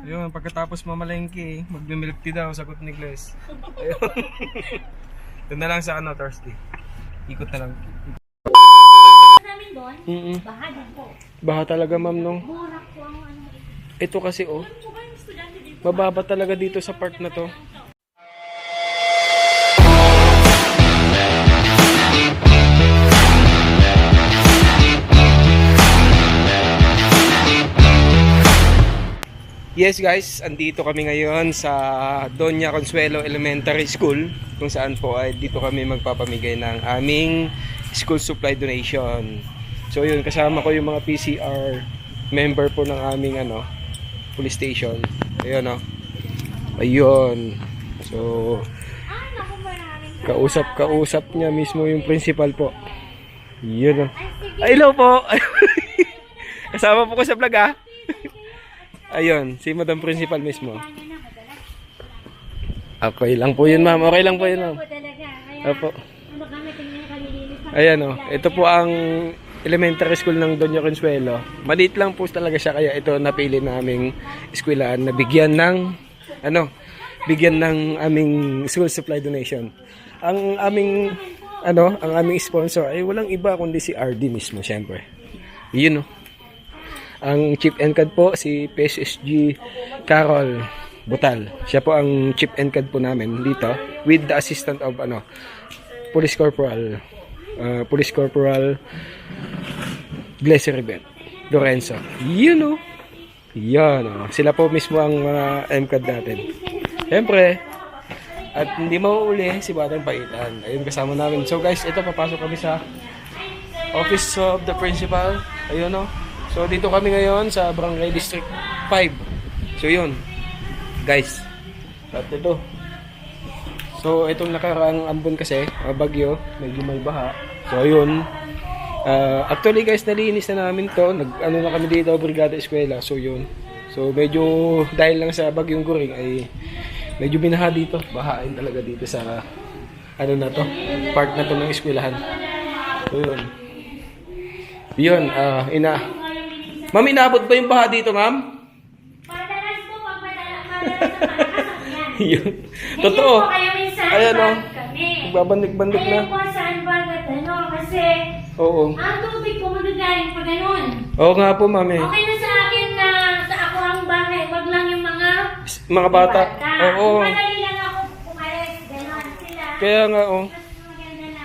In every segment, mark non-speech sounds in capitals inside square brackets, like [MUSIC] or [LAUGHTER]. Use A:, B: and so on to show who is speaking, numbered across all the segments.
A: Ayun, pagkatapos mamalengke, magmimilk tea daw, sagot ni Gles. [LAUGHS] Ayun. Doon na lang sa ano, Thursday. Ikot na lang.
B: namin doon,
A: Mm
B: baha din po.
A: Baha talaga, ma'am,
B: ang ano.
A: Ito kasi, oh. Mababa talaga dito sa part na to. Yes guys, andito kami ngayon sa Doña Consuelo Elementary School kung saan po ay dito kami magpapamigay ng aming school supply donation. So yun, kasama ko yung mga PCR member po ng aming ano, police station. Ayun oh. Ayun. So, kausap kausap niya mismo yung principal po. Yun oh.
B: Sige.
A: Ay, hello po. [LAUGHS] Kasama po ko sa vlog ah. Ayun, si Madam Principal mismo. Okay lang po yun, ma'am. Okay lang po yun, ma'am. Opo. Ayan oh. Ito po ang elementary school ng Doña Consuelo. Maliit lang po talaga siya kaya ito napili naming eskwelahan na bigyan ng ano, bigyan ng aming school supply donation. Ang aming ano, ang aming sponsor ay walang iba kundi si RD mismo, syempre. Yun oh. Ang chief and po si PSSG Carol Butal. Siya po ang chief and po namin dito with the assistant of ano Police Corporal uh, Police Corporal Glacier Ribet Lorenzo. Yun know. Yan oh. Sila po mismo ang mga MCAD natin. Siyempre, at hindi mauuli si Batang Paitan. Ayun kasama namin. So guys, ito papasok kami sa Office of the Principal. Ayun oh. So dito kami ngayon sa Barangay District 5. So yun. Guys. At ito. So itong nakaraang ambon kasi, uh, bagyo, medyo may baha. So ayun. Uh, actually guys, nalinis na namin to. Nag ano na kami dito, Brigada Eskwela. So yun. So medyo dahil lang sa bagyong guring ay medyo binaha dito. Bahain talaga dito sa ano na to, part na to ng eskwelahan. So yun. Yun, ah, ina. Ma'am, inaabot ba yung baha dito, ma'am?
B: Madalas po, pag madalas, madalas sa malakas, yan. [LAUGHS]
A: Yun.
B: Ganyan
A: Totoo.
B: po kayo minsan,
A: Ayan, oh.
B: kami.
A: Nagbabandik-bandik na.
B: Ayun po, saan ba at ano, kasi
A: Oo.
B: ang tubig po magagaling pa ganun.
A: Oo nga po, ma'am eh.
B: Okay na sa akin na sa ako ang bahay, wag lang yung mga
A: Mga bata. Oo.
B: Madali lang ako umalis, ganun sila.
A: Kaya nga, oh.
B: Mas maganda na.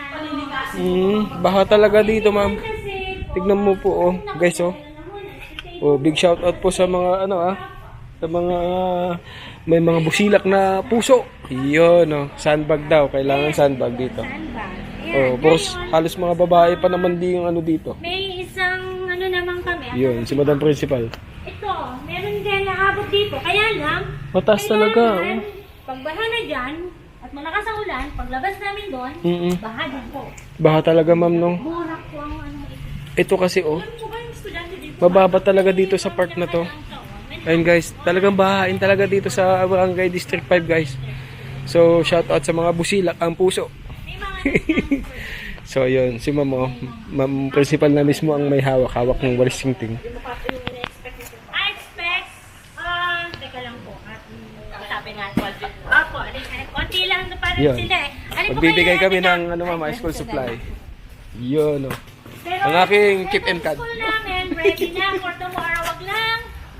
A: Mm, baha talaga dito, ma'am.
B: Kasi po,
A: Tignan mo po, oh. Guys, oh. Oh, big shout out po sa mga ano ah, sa mga may mga busilak na puso. Iyon, oh. Sandbag daw, kailangan sandbag dito. Oh, boss,
B: ngayon,
A: halos mga babae pa naman di yung ano dito.
B: may isang ano naman kami.
A: Yun, si Madam Principal.
B: Ito, meron din naabot dito. Kaya lang,
A: Mataas talaga, oh.
B: kailangan, pag baha na dyan, at malakas ang ulan, paglabas namin doon,
A: Mm
B: baha din po.
A: Baha talaga, ma'am, no?
B: Burak po ang ano ito.
A: Ito kasi, oh.
B: Po ba yung estudyante dito?
A: Mababa talaga dito sa part na to. Ayun guys, talagang bahain talaga dito sa Barangay District 5 guys. So, shout out sa mga busilak ang puso. [LAUGHS] So, yun, si ma'am, oh, ma'am principal na mismo ang may hawak-hawak ng walis ting
B: I expect, ah, na parang
A: Yun.
B: eh. Alin po
A: Magbibigay kami ng ano mama, school supply. Yun, oh. Ang aking keep and cut.
B: Ready na for tomorrow. Wag lang.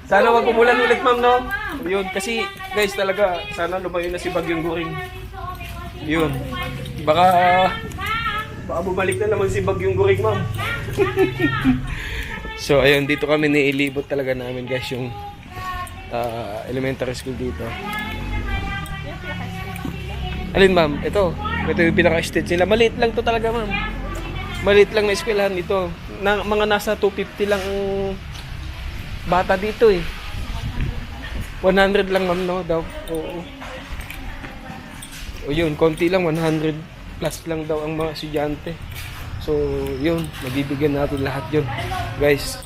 A: Sana wag umulan ulit, ma'am, no? Yun, kasi guys, talaga, sana lumayo na si Bagyong Guring. Yun. Baka, baka bumalik na naman si Bagyong Guring, ma'am. [LAUGHS] so, ayun, dito kami niilibot talaga namin, guys, yung ah, elementary school dito. Alin, ma'am? Ito. Ito yung pinaka-stage nila. Maliit lang to talaga, ma'am. Maliit lang na eskwelahan ito. Na, mga nasa 250 lang ang bata dito eh. 100 lang ma'am no daw. Oo. O yun, konti lang 100 plus lang daw ang mga estudyante. So, yun, mabibigyan natin lahat yun. Guys,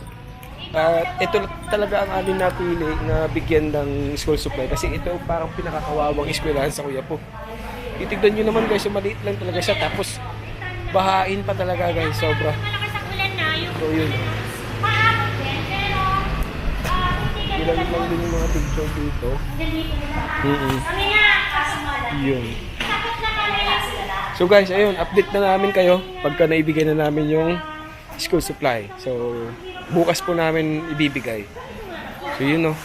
A: at ito talaga ang amin napili na bigyan ng school supply kasi ito parang pinakakawawang eskwelahan sa kuya po. Titignan nyo naman guys, maliit lang talaga siya tapos bahain pa talaga guys, sobra.
B: Malakas ang ulan na, yung
A: So yun,
B: maabot din. Pero, hindi
A: ilan lang yung mga picture dito. Mm
B: Kami nga, kaso.
A: Yun.
B: Takot na kami na.
A: So guys, ayun, update na namin kayo pagka naibigay na namin yung school supply. So, bukas po namin ibibigay. So, yun no.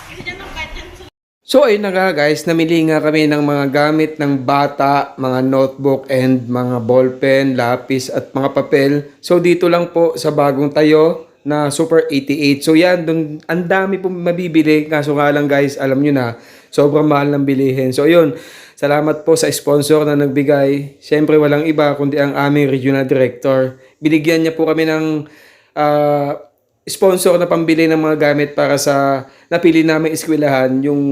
A: So, ayun na nga guys, namili nga kami ng mga gamit ng bata, mga notebook and mga ballpen, lapis at mga papel. So, dito lang po sa bagong tayo na Super 88. So, yan, dun, ang dami po mabibili. Kaso nga lang guys, alam nyo na, sobrang mahal ng bilihin. So, yun, salamat po sa sponsor na nagbigay. Siyempre, walang iba kundi ang aming regional director. Binigyan niya po kami ng ah, sponsor na pambili ng mga gamit para sa napili naming eskwelahan. Yung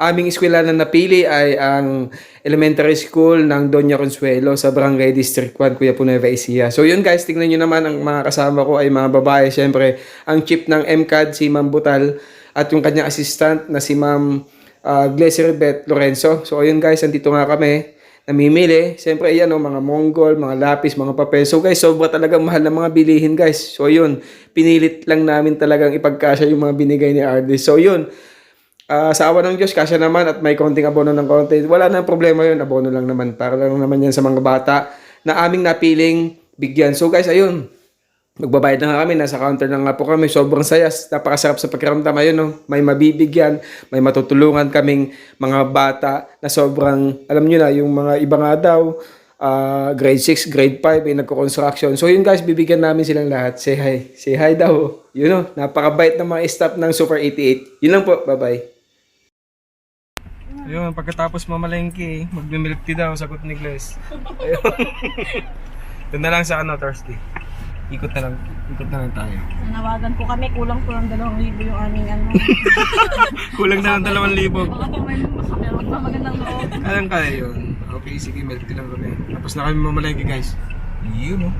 A: aming eskwelahan na napili ay ang elementary school ng Doña Consuelo sa Barangay District 1, Kuya Nueva Ecija. So yun guys, tingnan nyo naman ang mga kasama ko ay mga babae. Siyempre, ang chief ng MCAD, si Ma'am Butal, at yung kanyang assistant na si Ma'am uh, Beth Lorenzo. So ayun guys, andito nga kami namimili. Siyempre, ayan o, mga Mongol, mga lapis, mga papel. So guys, sobra talagang mahal ng mga bilihin guys. So yun, pinilit lang namin talagang ipagkasya yung mga binigay ni Ardis. So yun, ah, sa awa ng Diyos, kasya naman at may konting abono ng konti. Wala nang problema yun, abono lang naman. Para lang naman yan sa mga bata na aming napiling bigyan. So guys, ayun, Magbabayad na nga kami, nasa counter na nga po kami. Sobrang saya, napakasarap sa pakiramdam. Ayun, no? may mabibigyan, may matutulungan kaming mga bata na sobrang, alam nyo na, yung mga iba nga daw, ah, grade 6, grade 5, ay nagko-construction. So yun guys, bibigyan namin silang lahat. Say hi. Say hi daw. Yun know, napakabait ng mga staff ng Super 88. Yun lang po, bye-bye. Ayun, pagkatapos mamalengke, magmimilk tea daw, sagot ni Gles. [LAUGHS] Ayun. Doon na lang sa ano, Thursday. Ikot na lang, ikot na lang tayo.
C: Nanawagan po kami, kulang po ng 2,000 yung aming ano. [LAUGHS]
A: Kulang na ng dalawang libo.
C: Baka po may meron pa magandang loob.
A: Kayang kaya yun. Okay, sige, tea lang kami. Tapos na kami mamalengke guys. Yun oh.